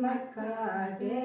Na cadeia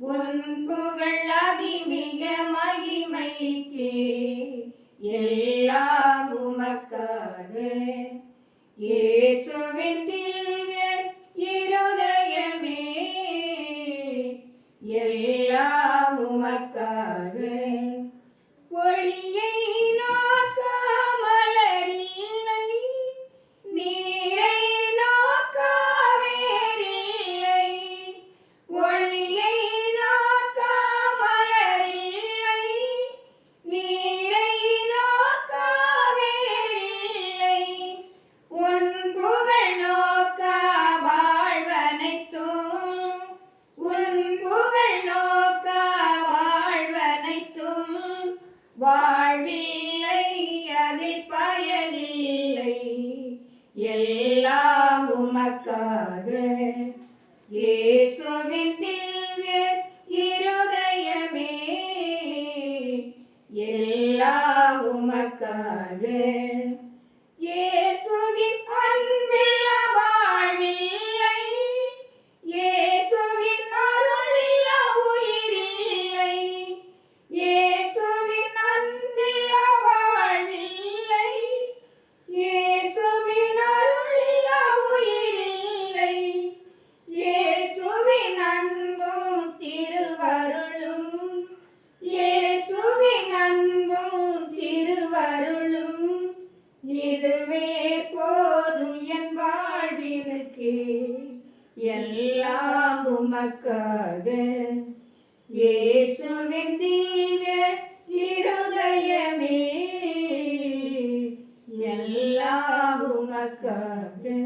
உன் புகழ் அதிமிக மகிமைக்கே எல்லாம் உமக்காக. இயேசுவின் திவ்ய இருதயமே எல்லாம் உமக்காக வாழ்வில்லை அதில் பயனில்லை. எல்லாம் உமக்காக இயேசுவின் திவ்ய இருதயமே. எல்லாம் உமக்காக உமக்கே எல்லாம் உமக்காக. இயேசுவின் தீவிர இருதயமே எல்லாம் உமக்காக.